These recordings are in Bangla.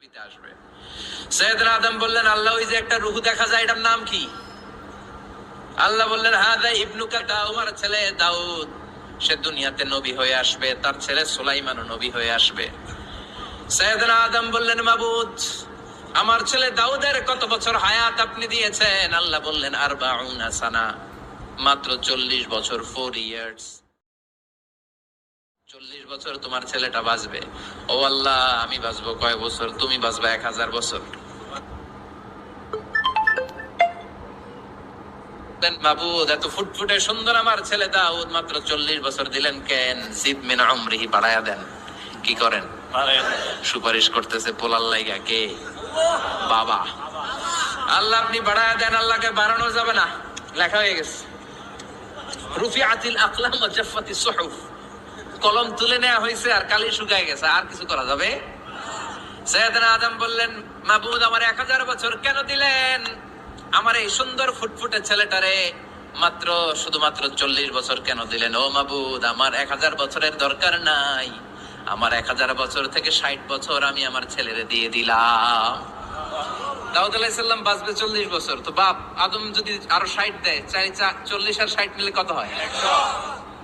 পৃথিবীতে আসবে। আদম বললেন, আল্লাহ, ওই যে একটা রুহু দেখা যায়, এটার নাম কি? আল্লাহ বললেন ইবনুকা ছেলে দাউদ। সে দুনিয়াতে নবী হয়ে আসবে, তার ছেলে সুলাইমানও নবী হয়ে আসবে। আদম বললেন, মাবুদ, আমার ছেলে দাউদের কত বছর হায়াত আপনি দিয়েছেন? আল্লাহ বললেন আর সানা, মাত্র চল্লিশ বছর ফোর ইয়ার্স চল্লিশ বছর তোমার ছেলেটা বাঁচবে। ও আল্লাহ আমি বাঁচবো কয় বছর? তুমি বাঁচবা এক হাজার বছর। মাবুদ এত ফুটফুটে সুন্দর আমার ছেলে দাউদ মাত্র চল্লিশ বছর দিলেন কেন? জিদ মিন বাড়ায়া দেন। কি করেন? সুপারিশ করতেছে পোলার লাইগা কে? বাবা। আল্লাহ আপনি বাড়ায়া দেন আল্লাহকে বাড়ানো যাবে না। লেখা হয়ে গেছে। রুফি আতিল আকলাম জাফাতি সুহুফ। কলম তুলে নেওয়া হয়েছে আর কালি শুকায় গেছে, আর কিছু করা যাবে? সৈয়দনা আদম বললেন, মাবুদ, আমার এক হাজার বছর কেন দিলেন? আমার এই সুন্দর ফুটফুটে ছেলেটারে মাত্র শুধুমাত্র চল্লিশ বছর কেন দিলেন? ও মাবুদ, আমার এক হাজার বছরের দরকার নাই। আমার এক হাজার বছর থেকে ষাট বছর আমি আমার ছেলেরে দিয়ে দিলাম। দাউদ আলাইসাল্লাম বাঁচবে চল্লিশ বছর। তো বাপ, আদম যদি আরও ষাট দেয়, চাই চল্লিশ আর ষাট নিলে কত হয়?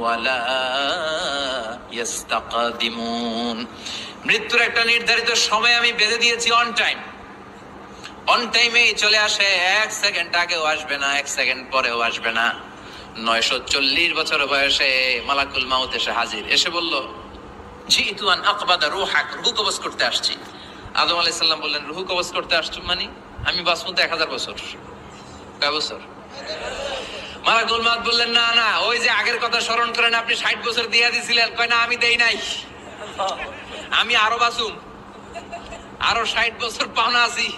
ওয়ালা ইস্তাকদিমুন মৃত্যুর একটা নির্ধারিত সময় আমি বেঁধে দিয়েছি অন টাইম অন টাইমে চলে আসে, এক সেকেন্ড আগেও আসবে না, এক সেকেন্ড পরেও আসবে না। নয়শো চল্লিশ বছর বয়সে মালাকুল মাউত এসে হাজির। এসে বলল জি তুয়ান আকবাদা রুহাক, রুহু কবজ করতে আসছি। আদম আলাইহিস সালাম বললেন, রুহু কবজ করতে আসছো মানে? আমি বাঁচবো এক হাজার বছর। কয় বছর? মালাকুল মাউত বললেন না না ওই যে আগের কথা স্মরণ করেন আপনি ষাট বছর দিয়ে দিছিলেন। কয় না আমি দেই নাই। আমি আরও বাঁচুম। আরও ষাট বছর পাওনা আছি।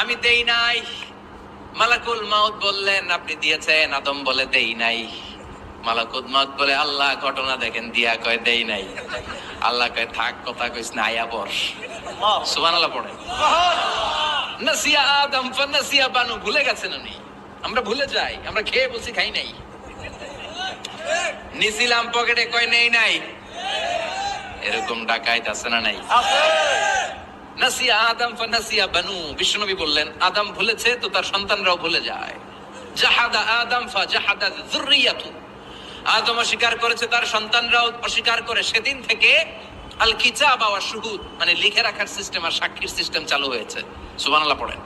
আমি দেই নাই। মালাকুল মাউত বললেন আপনি দিয়েছেন আদম বলে দেই নাই। মালাকুল মাউত বলে আল্লাহ ঘটনা দেখেন দিয়া কয় দেই নাই। আল্লাহ কয় থাক কথা কইস না আয়া বস সুবহানাল্লাহ পড়ে নাসিয়া আদম ফানাসিয়া বানু ভুলে গেছেন উনি? আমরা ভুলে যাই, আমরা খেয়ে বসে খাই নাই। নিছিলাম পকেটে কয় নেই নাই। এরকম ডাকাইত আছে না নাই? নাসিয়া আদম বানু বললেন, আদম ভুলেছে তো তার সন্তানরাও ভুলে যায়। জাহাদা আদম ফা জাহাদা আদম অস্বীকার করেছে তার সন্তানরাও অস্বীকার করে সেদিন থেকে আল কিতাব ওয়া শুহুদ মানে লিখে রাখার সিস্টেম আর সাক্ষীর সিস্টেম চালু হয়েছে। সুবহানাল্লাহ পড়েন।